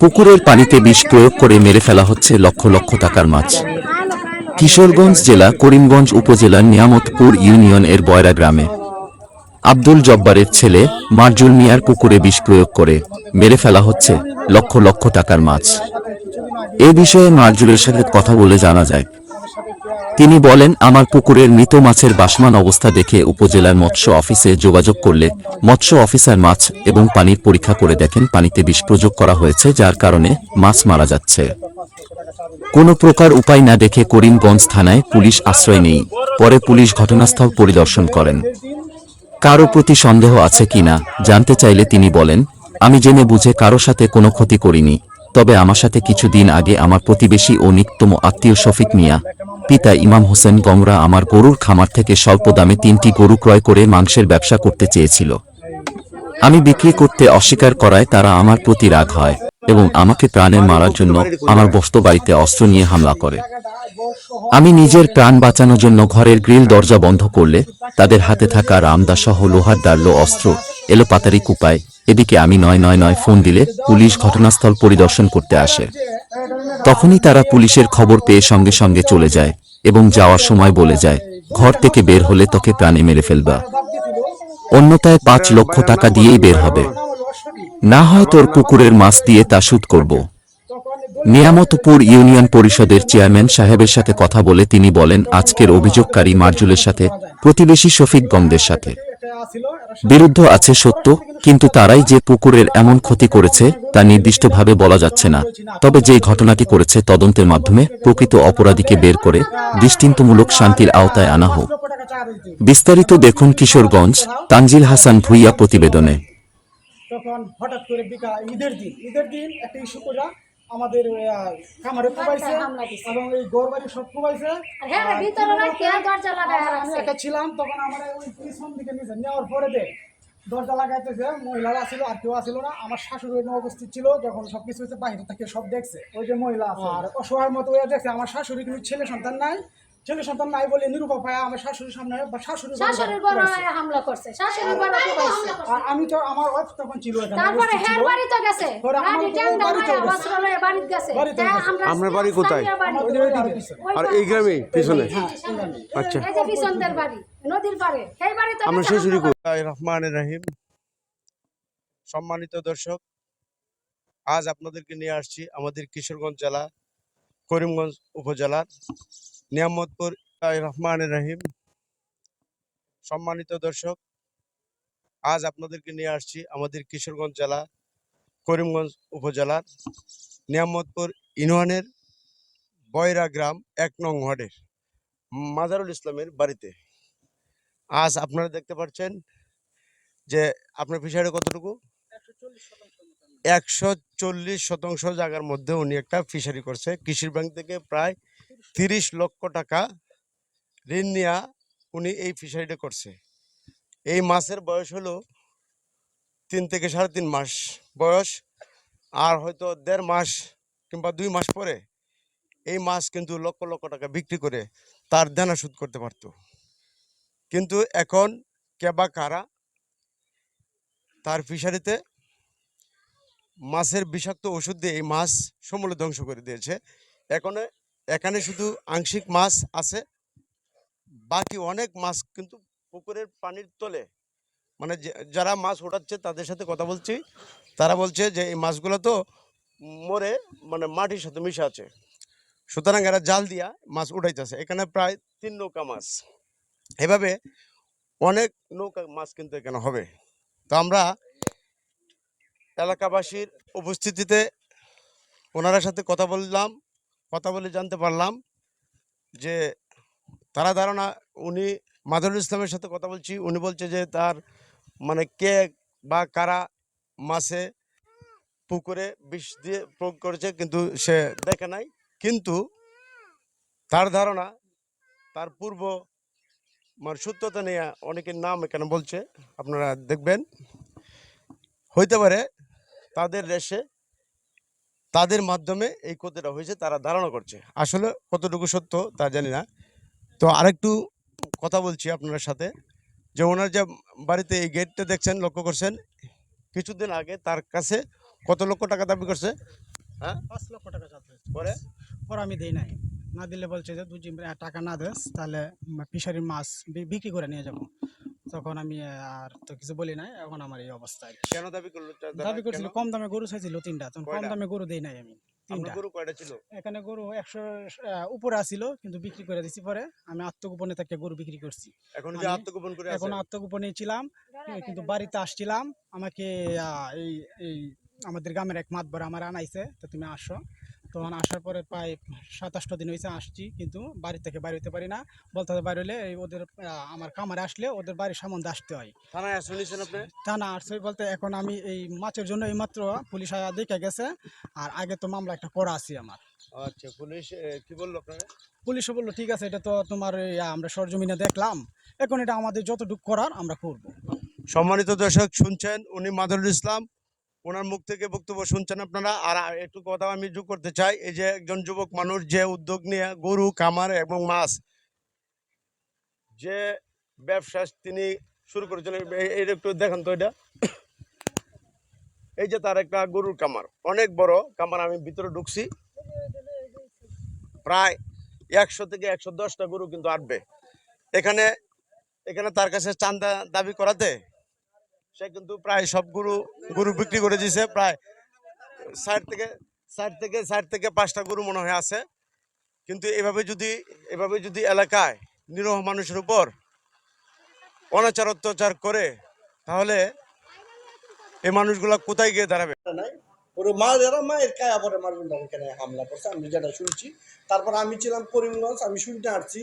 পুকুরের পানিতে বিষ প্রয়োগ করে মেরে ফেলা হচ্ছে লক্ষ লক্ষ টাকার মাছ। কিশোরগঞ্জ জেলা, করিমগঞ্জ উপজেলার নিয়ামতপুর ইউনিয়ন এর বয়রা গ্রামে। আব্দুল জব্বারের ছেলে মার্জুল মিয়ার পুকুরে বিষ প্রয়োগ করে মেরে ফেলা হচ্ছে লক্ষ লক্ষ টাকার মাছ। এ বিষয়ে মার্জুলের সাথে কথা বলে জানা যায়। তিনি বলেন, আমার পুকুরের মৃত মাছের বাসমান অবস্থা দেখে উপজেলার মৎস্য অফিসে যোগাযোগ করলে মৎস্য অফিসার মাছ এবং পানির পরীক্ষা করে দেখেন পানিতে বিষ প্রয়োগ করা হয়েছে, যার কারণে মাছ মারা যাচ্ছে। কোনো প্রকার উপায় না দেখে করিমগঞ্জ থানায় পুলিশ আশ্রয় নেই। পরে পুলিশ ঘটনাস্থল পরিদর্শন করেন। কারও প্রতি সন্দেহ আছে কিনা জানতে চাইলে তিনি বলেন, আমি জেনে বুঝে কারও সাথে কোনো ক্ষতি করিনি। তবে আমার সাথে কিছুদিন আগে আমার প্রতিবেশী ও নিকটতম আত্মীয় শফিক মিয়া, পিতা ইমাম হোসেন গংরা আমার গরুর খামার থেকে স্বল্প দামে তিনটি গরু ক্রয় করে মাংসের ব্যবসা করতে চেয়েছিল। আমি বিক্রি করতে অস্বীকার করায় তারা আমার প্রতি রাগ হয় এবং আমাকে প্রাণে মারার জন্য আমার বস্ত বাড়িতে অস্ত্র নিয়ে হামলা করে। আমি নিজের প্রাণ বাঁচানোর জন্য ঘরের গ্রিল দরজা বন্ধ করলে তাদের হাতে থাকা রামদাসহ লোহার দাঁড়লো অস্ত্র এলো পাতারি কুপায়। এদিকে আমি নয় নয় নয় ফোন দিলে পুলিশ ঘটনাস্থল পরিদর্শন করতে আসে। তখনই তারা পুলিশের খবর পেয়ে সঙ্গে সঙ্গে চলে যায় এবং যাওয়ার সময় বলে যায়, ঘর থেকে বের হলে তোকে প্রাণে মেরে ফেলবা। অন্যতায় পাঁচ লক্ষ টাকা দিয়েই বের হবে। না হয় তোর পুকুরের মাছ দিয়ে তা শুট করব। নিয়ামতপুর ইউনিয়ন পরিষদের চেয়ারম্যান সাহেবের সাথে কথা বলে তিনি বলেন, আজকের অভিযোগকারী মার্জুলের সাথে প্রতিবেশী শফিক গঙ্গের সাথে। বিরুদ্ধ আছে সত্য কিন্তু তারাই যে পুকুরের এমন ক্ষতি করেছে তা নির্দিষ্টভাবে বলা যাচ্ছে না। তবে যে ঘটনাটি করেছে তদন্তের মাধ্যমে প্রকৃত অপরাধীকে বের করে দৃষ্টান্তমূলক শান্তির আওতায় আনা হোক। বিস্তারিত দেখুন কিশোরগঞ্জ তানজিল হাসান ভুইয়া প্রতিবেদনে। তখন হঠাৎ করে বিকা ঈদের দিন ঈদের দিন একটা ইস্যু করে আমাদের খামারে কোবাইছে এবং এই ঘর বাড়ি সব কোবাইছে হ্যাঁ আমি একা ছিলাম তখন আমার ওই পিছন দিকে নিয়েছে নেওয়ার পরে দে দরজা লাগাইতেছে মহিলারা ছিল আর কেউ আসিল না। আমার শাশুড়ি উপস্থিত ছিল যখন সবকিছু হয়েছে বাইরে থেকে সব দেখছে। ওই যে মহিলা আর অসহায় মতো ওরা দেখছে। আমার শাশুড়ি কিন্তু ছেলে সন্তান নাই ছেলে সন্তান নাই বলে নিরুপায় আমার শাশুড়ির সামনে বা শাশুড়ি শাশুড়ির বড় হামলা করছে শাশুড়ির বড় কোবাইছে আর আমি তো আমার ওয়াইফ তখন ছিল তারপরে হের বাড়ি তো গেছে। পরে গাড়ি বউ ট্যাঙ্গা বাড়িতে গেছে। আমরা বাড়ি কোথায়? বাড়ি। আর এই গ্রামে পিছনে? আচ্ছা। এই যে পিছনদের বাড়ি নদীর পাড়ে। সেই বাড়ি তো আমরা শ্বশুরি হামলা রহমান রাহিম। সম্মানিত দর্শক আজ আপনাদেরকে নিয়ে আসছি আমাদের কিশোরগঞ্জ জেলা করিমগঞ্জ উপজেলার নিয়ামতপুর রহমান রাহিম। সম্মানিত দর্শক, আজ আপনাদেরকে নিয়ে আসছি আমাদের কিশোরগঞ্জ জেলা করিমগঞ্জ উপজেলার নিয়ামতপুর ইউনিয়নের বয়রা গ্রাম এক নং ওয়ার্ডের মাজারুল ইসলামের বাড়িতে। আজ আপনারা দেখতে পাচ্ছেন যে আপনার ফিশারি কতটুকু? একশো চল্লিশ শতাংশ জায়গার মধ্যে উনি একটা ফিশারি করছে। কৃষির ব্যাংক থেকে প্রায় তিরিশ লক্ষ টাকা ঋণ নেওয়া উনি এই ফিশারিটা করছে। এই মাছের বয়স হলো তিন থেকে সাড়ে তিন মাস বয়স, আর হয়তো দেড় মাস কিংবা দুই মাস পরে এই মাছ কিন্তু লক্ষ লক্ষ টাকা বিক্রি করে তার দেনা শোধ করতে পারতো। কিন্তু এখন কে বা কারা তার ফিশারিতে মাছের বিষাক্ত ওষুধ দিয়ে এই মাছ সমূলে ধ্বংস করে দিয়েছে। এখানে এখানে শুধু আংশিক মাছ আছে, বাকি অনেক মাছ কিন্তু পুকুরের পানির তলে। মানে যারা মাছ ওঠাচ্ছে তাদের সাথে কথা বলছি, তারা বলছে যে এই মাছগুলো তো মরে মানে মাটির সাথে মিশে আছে। সুতরাং এরা জাল দিয়া মাছ উঠাইতেছে। এখানে প্রায় তিন নৌকা মাছ। এভাবে অনেক নৌকা মাছ কিন্তু এখানে হবে। তো আমরা এলাকাবাসীর উপস্থিতিতে ওনার সাথে কথা বললাম, কথা বলে জানতে পারলাম যে তারা ধারণা, উনি মাদুরুল ইসলামের সাথে কথা বলছি, উনি বলছে যে তার মানে কে বা কারা মাছে পুকুরে বিষ দিয়ে প্রয়োগ করেছে, কিন্তু সে দেখে নাই। কিন্তু তার ধারণা, তার পূর্ব মানে সূত্রতা নিয়ে অনেকের নাম এখানে বলছে, আপনারা দেখবেন। হইতে পারে তাদের রেশে তাদের মাধ্যমে এই ক্ষতিটা হয়েছে তারা ধারণা করছে। আসলে কতটুকু সত্য তা জানি না। তো আরেকটু কথা বলছি আপনার সাথে। যে ওনার যে বাড়িতে এই গেটটা দেখছেন লক্ষ্য করছেন কিছুদিন আগে তার কাছে কত লক্ষ টাকা দাবি করছে? হ্যাঁ? পাঁচ লক্ষ টাকা পরে? পরে আমি দেই নাই। না দিলে বলছে যে তুই টাকা না দেস তাহলে ফিশারির মাছ বিক্রি করে নিয়ে যাব। তখন আমি আর তো কিছু বলি নাই। এখন আমার এই অবস্থা কেন দাবি করল? দাবি করছিল কম দামে গরু চাইছিল তিনটা। তখন কম দামে গরু দেই নাই আমি তিনটা। গরু কয়টা ছিল? এখানে গরু একশো উপরে আসিল কিন্তু বিক্রি করে দিছি পরে। আমি আত্মগোপনে থেকে গরু বিক্রি করছি। এখন যে আত্মগোপন করে এখন আত্মগোপনে ছিলাম কিন্তু বাড়িতে আসছিলাম। আমাকে এই এই আমাদের গ্রামের এক মাতবার আমার আনাইছে তো তুমি আসো। তখন আসার পরে প্রায় সাতাশটা দিন হয়েছে আসছি কিন্তু বাড়ি থেকে বাড়ি হতে পারি না। বলতে হবে বাড়ি হলে এই ওদের আমার কামারে আসলে ওদের বাড়ির সামনে আসতে হয়। থানায় শুনেছেন আপনি? তা না আসছে বলতে এখন আমি এই মাছের জন্য এই মাত্র পুলিশ দেখে গেছে আর আগে তো মামলা একটা করা আছি আমার। আচ্ছা পুলিশ কি বলল আপনারা পুলিশও বলল ঠিক আছে এটা তো তোমার আমরা সরজমিনে দেখলাম। এখন এটা আমাদের যতটুকু করার আমরা করব। সম্মানিত দর্শক শুনছেন উনি মাদরুল ইসলাম। ওনার মুখ থেকে বক্তব্য শুনছেন আপনারা। আর একটু কথা আমি যোগ করতে চাই, এই যে একজন যুবক মানুষ যে উদ্যোগ নিয়ে গরু, খামার এবং মাছ যে ব্যবসা তিনি শুরু করেছেন, এই- এই একটু দেখেন তো এটা। এই যে তার একটা গরুর কামার অনেক বড় কামার আমি ভিতরে ঢুকছি। প্রায় একশো থেকে একশো দশটা গরু কিন্তু আটবে। এখানে এখানে তার কাছে চান্দা দাবি করাতে সে কিন্তু প্রায় সব গরু গরু বিক্রি করে দিয়েছে প্রায় ষাট থেকে ষাট থেকে ষাট থেকে পাঁচটা গরু মনে হয় আছে। কিন্তু এভাবে যদি এভাবে যদি এলাকায় নিরহ মানুষের উপর অনাচার অত্যাচার করে, তাহলে এই মানুষগুলা কোথায় গিয়ে দাঁড়াবে? মা এখানে হামলা করছে, আমি যেটা শুনছি। তারপর আমি ছিলাম করিমগঞ্জ, আমি শুনতে আসছি।